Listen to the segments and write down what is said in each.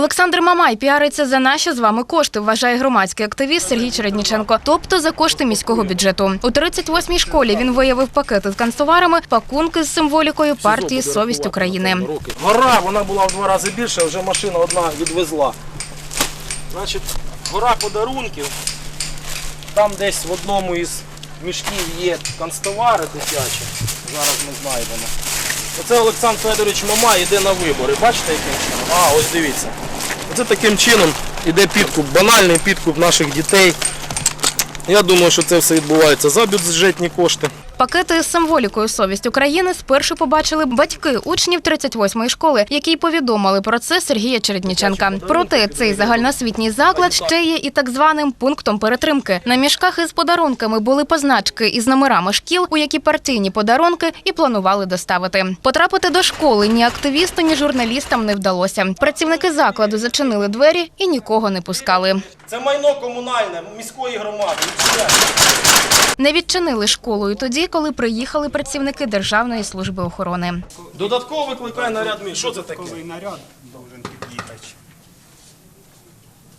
Олександр Мамай піариться за наші з вами кошти, вважає громадський активіст Сергій Чередніченко, тобто за кошти міського бюджету. У 38-й школі він виявив пакети з канцтоварами, пакунки з символікою партії Совість України. Гора, вона була в два рази більша, вже машина одна відвезла. Значить, гора подарунків. Там десь в одному із мішків є канцтовари дитячі. Зараз ми знайдемо. Оце Олександр Федорович Мамай йде на вибори. Бачите, яким? А, ось дивіться. Оце таким чином іде підкуп, банальний підкуп наших дітей. Я думаю, що це все відбувається за бюджетні кошти. Пакети з символікою Совість України спершу побачили батьки учнів 38-ї школи, які повідомили про це Сергія Чередніченка. Проте цей загальноосвітній заклад ще є і так званим пунктом перетримки. На мішках із подарунками були позначки із номерами шкіл, у які партійні подарунки і планували доставити. Потрапити до школи ні активісту, ні журналістам не вдалося. Працівники закладу зачинили двері і нікого не пускали. Це майно комунальне міської громади. Не відчинили школу і тоді, коли приїхали працівники Державної служби охорони. Додатково викликає наряд мій. Що це таке? Такий наряд должен під'їхати.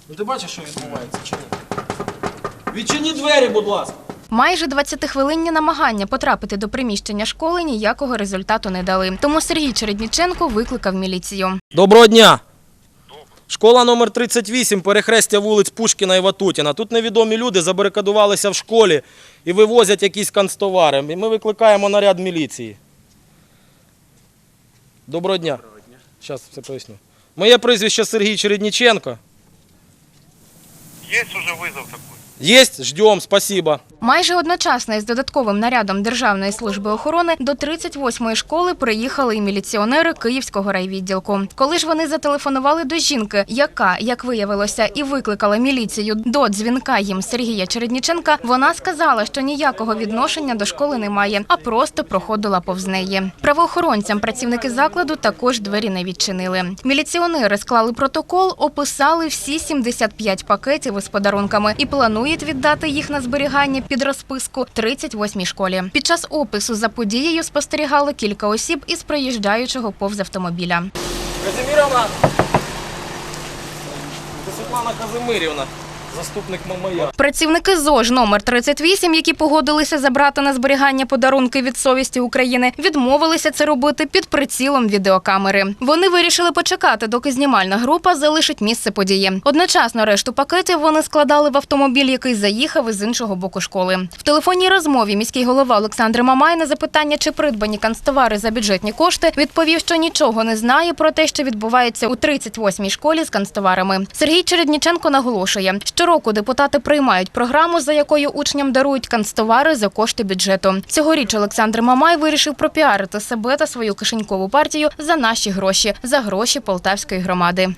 Ну ти бачиш, що відбувається чи ні? Двері, будь ласка. Майже 20-хвилинні намагання потрапити до приміщення школи ніякого результату не дали. Тому Сергій Чередніченко викликав міліцію. Доброго дня. Школа номер 38, перехрестя вулиць Пушкіна і Ватутіна. Тут невідомі люди забарикадувалися в школі і вивозять якісь канцтовари. І ми викликаємо наряд міліції. Доброго дня. Зараз все поясню. Моє прізвище Сергій Чередніченко. Есть уже вызов такой? Єсть, ждем, спасибо. Майже одночасно із додатковим нарядом Державної служби охорони до 38-ї школи приїхали і міліціонери Київського райвідділку. Коли ж вони зателефонували до жінки, яка, як виявилося, і викликала міліцію до дзвінка їм Сергія Чередніченка, вона сказала, що ніякого відношення до школи немає, а просто проходила повз неї. Правоохоронцям працівники закладу також двері не відчинили. Міліціонери склали протокол, описали всі 75 пакетів із подарунками і планують віддати їх на зберігання під розписку 38-й школі. Під час опису за подією спостерігали кілька осіб із проїжджаючого повз автомобіля. Казимировна. Це Світлана Казимирівна, заступник Мамая. Працівники ЗОЖ номер 38, які погодилися забрати на зберігання подарунки від совісті України, відмовилися це робити під прицілом відеокамери. Вони вирішили почекати, доки знімальна група залишить місце події. Одночасно решту пакетів вони складали в автомобіль, який заїхав із іншого боку школи. В телефонній розмові міський голова Олександр Мамай на запитання, чи придбані канцтовари за бюджетні кошти, відповів, що нічого не знає про те, що відбувається у 38-й школі з канцтоварами. Сергій Чередніченко наголошує, щороку депутати приймають програму, за якою учням дарують канцтовари за кошти бюджету. Цьогоріч Олександр Мамай вирішив пропіарити себе та свою кишенькову партію за наші гроші, за гроші полтавської громади.